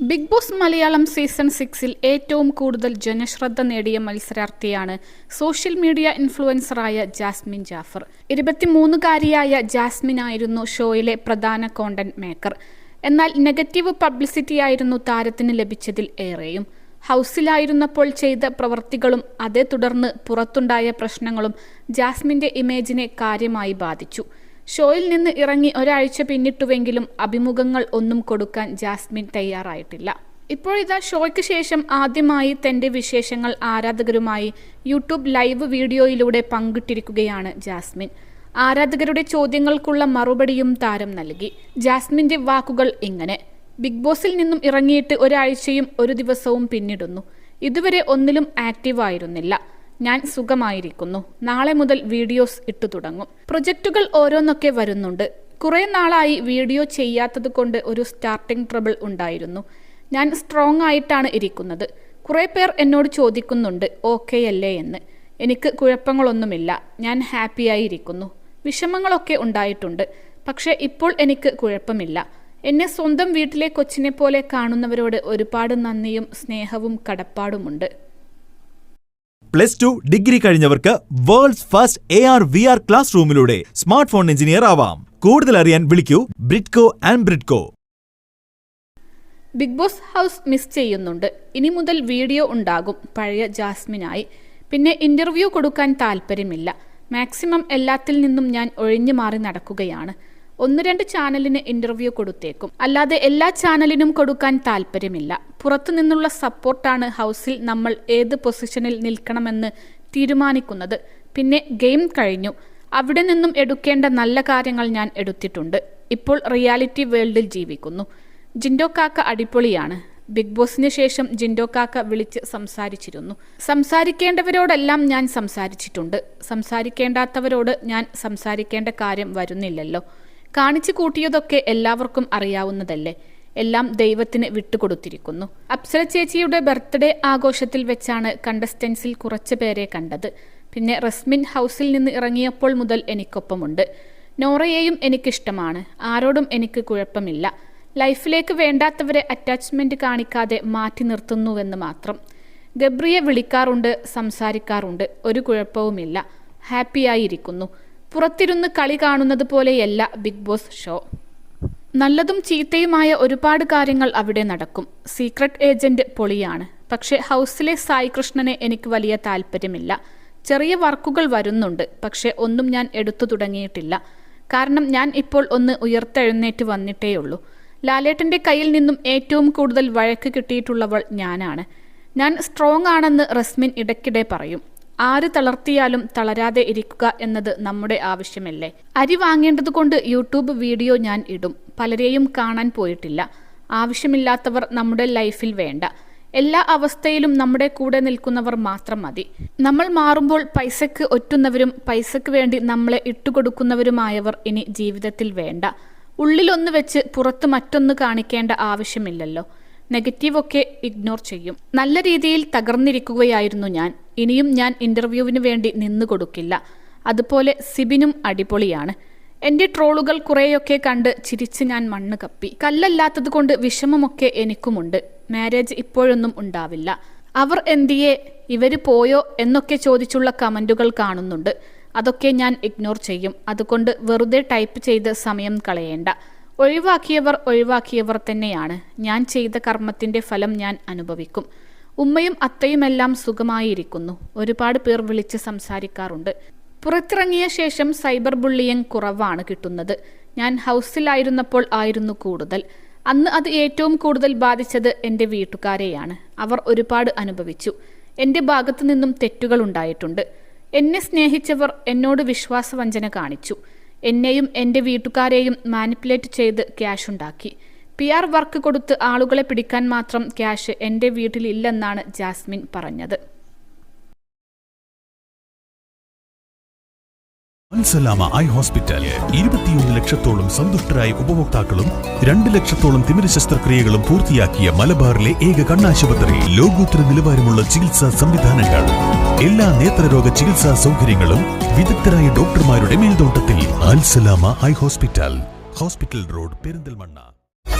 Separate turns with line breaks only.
Big boss Malayalam season സിക്സിൽ ഏറ്റവും കൂടുതൽ ജനശ്രദ്ധ നേടിയ മത്സരാർത്ഥിയാണ് സോഷ്യൽ മീഡിയ ഇൻഫ്ലുവൻസറായ ജാസ്മിൻ ജാഫർ. ഇരുപത്തിമൂന്നുകാരിയായ ജാസ്മിൻ ആയിരുന്നു ഷോയിലെ പ്രധാന കോണ്ടന്റ് മേക്കർ എന്നാൽ നെഗറ്റീവ് പബ്ലിസിറ്റി ആയിരുന്നു താരത്തിന് ലഭിച്ചതിൽ ഏറെയും. ഹൗസിലായിരുന്നപ്പോൾ ചെയ്ത പ്രവൃത്തികളും അതേ തുടർന്ന് പുറത്തുണ്ടായ പ്രശ്നങ്ങളും ജാസ്മിന്റെ ഇമേജിനെ കാര്യമായി ബാധിച്ചു. ഷോയിൽ നിന്ന് ഇറങ്ങി ഒരാഴ്ച പിന്നിട്ടുവെങ്കിലും അഭിമുഖങ്ങൾ ഒന്നും കൊടുക്കാൻ ജാസ്മിൻ തയ്യാറായിട്ടില്ല. ഇപ്പോഴിതാ ഷോയ്ക്ക് ശേഷം ആദ്യമായി തന്റെ വിശേഷങ്ങൾ ആരാധകരുമായി യൂട്യൂബ് ലൈവ് വീഡിയോയിലൂടെ പങ്കിട്ടിരിക്കുകയാണ് ജാസ്മിൻ. ആരാധകരുടെ ചോദ്യങ്ങൾക്കുള്ള മറുപടിയും താരം നൽകി. ജാസ്മിന്റെ വാക്കുകൾ ഇങ്ങനെ. ബിഗ് ബോസിൽ നിന്നും ഇറങ്ങിയിട്ട് ഒരാഴ്ചയും ഒരു ദിവസവും പിന്നിടുന്നു. ഇതുവരെ ഒന്നിലും ആക്റ്റീവ് ആയിരുന്നില്ല ഞാൻ സുഖമായിരിക്കുന്നു. നാളെ മുതൽ വീഡിയോസ് ഇട്ടു തുടങ്ങും. പ്രൊജക്റ്റുകൾ ഓരോന്നൊക്കെ വരുന്നുണ്ട്. കുറെ നാളായി വീഡിയോ ചെയ്യാത്തത് കൊണ്ട് ഒരു സ്റ്റാർട്ടിംഗ് ട്രബിൾ ഉണ്ടായിരുന്നു. ഞാൻ സ്ട്രോങ് ആയിട്ടാണ് ഇരിക്കുന്നത്. കുറേ പേർ എന്നോട് ചോദിക്കുന്നുണ്ട് ഓക്കെ അല്ലേ? എന്ന്. എനിക്ക് കുഴപ്പങ്ങളൊന്നുമില്ല. ഞാൻ ഹാപ്പിയായിരിക്കുന്നു വിഷമങ്ങളൊക്കെ ഉണ്ടായിട്ടുണ്ട്. പക്ഷേ ഇപ്പോൾ എനിക്ക് കുഴപ്പമില്ല. എന്നെ സ്വന്തം വീട്ടിലെ കൊച്ചിനെ പോലെ കാണുന്നവരോട് ഒരുപാട് നന്ദിയും സ്നേഹവും കടപ്പാടുമുണ്ട്.
Plus two degree കഴിഞ്ഞവർക്ക് world's first A R V R class റൂമിലൂടെ smart phone engineer ആവാം. കൂടുതൽ അറിയാൻ വിളിക്കൂ Bridco and Bridco
Bigg Boss house miss ചെയ്യുന്നുണ്ട്. ഇനി മുതൽ വീഡിയോ ഉണ്ടാകും. പഴയ ജാസ്മിനായി. പിന്നെ ഇന്റർവ്യൂ കൊടുക്കാൻ താല്പര്യമില്ല. മാക്സിമം എല്ലാത്തിൽ നിന്നും ഞാൻ ഒഴിഞ്ഞു മാറി നടക്കുകയാണ്. ഒന്ന് രണ്ട് ചാനലിന് ഇന്റർവ്യൂ കൊടുത്തേക്കും. അല്ലാതെ എല്ലാ ചാനലിനും കൊടുക്കാൻ താല്പര്യമില്ല. പുറത്തു നിന്നുള്ള സപ്പോർട്ടാണ് ഹൗസിൽ നമ്മൾ ഏത് പൊസിഷനിൽ നിൽക്കണമെന്ന് തീരുമാനിക്കുന്നത്. പിന്നെ ഗെയിം കഴിഞ്ഞു. അവിടെ നിന്നും എടുക്കേണ്ട നല്ല കാര്യങ്ങൾ ഞാൻ എടുത്തിട്ടുണ്ട്. ഇപ്പോൾ റിയാലിറ്റി വേൾഡിൽ ജീവിക്കുന്നു. ജിൻഡോ കാക്ക അടിപൊളിയാണ്. ബിഗ് ബോസിന് ശേഷം ജിൻഡോ കാക്ക വിളിച്ച് സംസാരിച്ചിരുന്നു. സംസാരിക്കേണ്ടവരോടെല്ലാം ഞാൻ സംസാരിച്ചിട്ടുണ്ട്. സംസാരിക്കേണ്ടാത്തവരോട് ഞാൻ സംസാരിക്കേണ്ട കാര്യം വരുന്നില്ലല്ലോ. കാണിച്ചു കൂട്ടിയതൊക്കെ എല്ലാവർക്കും അറിയാവുന്നതല്ലേ? എല്ലാം ദൈവത്തിന് വിട്ടുകൊടുത്തിരിക്കുന്നു. അപ്സര ചേച്ചിയുടെ ബർത്ത്ഡേ ആഘോഷത്തിൽ വെച്ചാണ് കണ്ടസ്റ്റൻസിൽ കുറച്ചു പേരെ കണ്ടത്. പിന്നെ റസ്മിൻ ഹൗസിൽ നിന്ന് ഇറങ്ങിയപ്പോൾ മുതൽ എനിക്കൊപ്പമുണ്ട്. നോറയെയും എനിക്കിഷ്ടമാണ്. ആരോടും എനിക്ക് കുഴപ്പമില്ല. ലൈഫിലേക്ക് വേണ്ടാത്തവരെ അറ്റാച്ച്മെന്റ് കാണിക്കാതെ മാറ്റി നിർത്തുന്നുവെന്ന് മാത്രം. ഗബ്രിയെ വിളിക്കാറുണ്ട് സംസാരിക്കാറുണ്ട്. ഒരു കുഴപ്പവുമില്ല. ഹാപ്പിയായിരിക്കുന്നു. പുറത്തിരുന്ന് കളി കാണുന്നത് പോലെയല്ല ബിഗ് ബോസ് ഷോ. നല്ലതും ചീത്തയുമായ ഒരുപാട് കാര്യങ്ങൾ അവിടെ നടക്കും. സീക്രട്ട് ഏജന്റ് പൊളിയാണ്. പക്ഷേ ഹൗസിലെ സായി കൃഷ്ണനെ എനിക്ക് വലിയ താല്പര്യമില്ല. ചെറിയ വർക്കുകൾ വരുന്നുണ്ട്. പക്ഷേ ഒന്നും ഞാൻ എടുത്തു തുടങ്ങിയിട്ടില്ല. കാരണം ഞാൻ ഇപ്പോൾ ഒന്ന് ഉയർത്തെഴുന്നേറ്റ് വന്നിട്ടേയുള്ളൂ. ലാലേട്ടന്റെ കയ്യിൽ നിന്നും ഏറ്റവും കൂടുതൽ വഴക്ക് കിട്ടിയിട്ടുള്ളവൾ ഞാനാണ്. ഞാൻ സ്ട്രോങ് ആണെന്ന് റസ്മിൻ ഇടയ്ക്കിടെ പറയും. ആര് തളർത്തിയാലും തളരാതെ ഇരിക്കുക എന്നത് നമ്മുടെ ആവശ്യമല്ലേ? അരി വാങ്ങേണ്ടതുകൊണ്ട് യൂട്യൂബ് വീഡിയോ ഞാൻ ഇടും. പലരെയും കാണാൻ പോയിട്ടില്ല. ആവശ്യമില്ലാത്തവർ നമ്മുടെ ലൈഫിൽ വേണ്ട. എല്ലാ അവസ്ഥയിലും നമ്മുടെ കൂടെ നിൽക്കുന്നവർ മാത്രം മതി. നമ്മൾ മാറുമ്പോൾ പൈസക്ക് ഒറ്റുന്നവരും പൈസക്ക് വേണ്ടി നമ്മളെ ഇട്ടുകൊടുക്കുന്നവരുമായവർ ഇനി ജീവിതത്തിൽ വേണ്ട. ഉള്ളിലൊന്ന് വെച്ച് പുറത്ത് മറ്റൊന്ന് കാണിക്കേണ്ട ആവശ്യമില്ലല്ലോ. നെഗറ്റീവൊക്കെ ഇഗ്നോർ ചെയ്യും. നല്ല രീതിയിൽ തകർന്നിരിക്കുകയായിരുന്നു ഞാൻ. ഇനിയും ഞാൻ ഇന്റർവ്യൂവിന് വേണ്ടി നിന്നു കൊടുക്കില്ല അതുപോലെ സിബിനും അടിപൊളിയാണ്. എന്റെ ട്രോളുകൾ കുറേയൊക്കെ കണ്ട് ചിരിച്ച് ഞാൻ മണ്ണ് കപ്പി. കല്ലല്ലാത്തത് കൊണ്ട് വിഷമമൊക്കെ എനിക്കുമുണ്ട്. മാരേജ് ഇപ്പോഴൊന്നും ഉണ്ടാവില്ല. അവർ എന്തിയെ ഇവർ പോയോ എന്നൊക്കെ ചോദിച്ചുള്ള കമന്റുകൾ കാണുന്നുണ്ട്. അതൊക്കെ ഞാൻ ഇഗ്നോർ ചെയ്യും. അതുകൊണ്ട് വെറുതെ ടൈപ്പ് ചെയ്ത് സമയം കളയേണ്ട. ഒഴിവാക്കിയവർ ഒഴിവാക്കിയവർ തന്നെയാണ്. ഞാൻ ചെയ്ത കർമ്മത്തിന്റെ ഫലം ഞാൻ അനുഭവിക്കും. ഉമ്മയും അത്തയുമെല്ലാം സുഖമായിരിക്കുന്നു. ഒരുപാട് പേർ വിളിച്ച് സംസാരിക്കാറുണ്ട്. പുറത്തിറങ്ങിയ ശേഷം സൈബർ ബുള്ളിയിങ് കുറവാണ് കിട്ടുന്നത്. ഞാൻ ഹൗസിലായിരുന്നപ്പോൾ ആയിരുന്നു കൂടുതൽ. അന്ന് അത് ഏറ്റവും കൂടുതൽ ബാധിച്ചത് എന്റെ വീട്ടുകാരെയാണ്. അവർ ഒരുപാട് അനുഭവിച്ചു. എന്റെ ഭാഗത്തു നിന്നും തെറ്റുകൾ ഉണ്ടായിട്ടുണ്ട്. എന്നെ സ്നേഹിച്ചവർ എന്നോട് വിശ്വാസവഞ്ചന കാണിച്ചു. എന്നെയും എന്റെ വീട്ടുകാരെയും മാനിപ്പുലേറ്റ് ചെയ്ത് ക്യാഷ് ഉണ്ടാക്കി പി ആർ വർക്ക് കൊടുത്ത് ആളുകളെ പിടിക്കാൻ മാത്രം ക്യാഷ് എന്റെ വീട്ടിലില്ലെന്നാണ് ജാസ്മിൻ പറഞ്ഞത്.
Eye hospital. ഇരുപത്തിയൊന്ന് ലക്ഷത്തോളം സന്തുഷ്ടരായ ഉപഭോക്താക്കളും രണ്ട് ലക്ഷത്തോളം തിമിര ശസ്ത്രക്രിയകളും പൂർത്തിയാക്കിയ മലബാറിലെ ഏക കണ്ണാശുപത്രി. ലോകോത്തര നിലവാരമുള്ള ചികിത്സാ സംവിധാനങ്ങൾ. എല്ലാ നേത്രരോഗ ചികിത്സാ സൗകര്യങ്ങളും വിദഗ്ധരായ ഡോക്ടർമാരുടെ മേൽനോട്ടത്തിൽ. Alsalama eye hospital. Hospital road Perinthalmanna.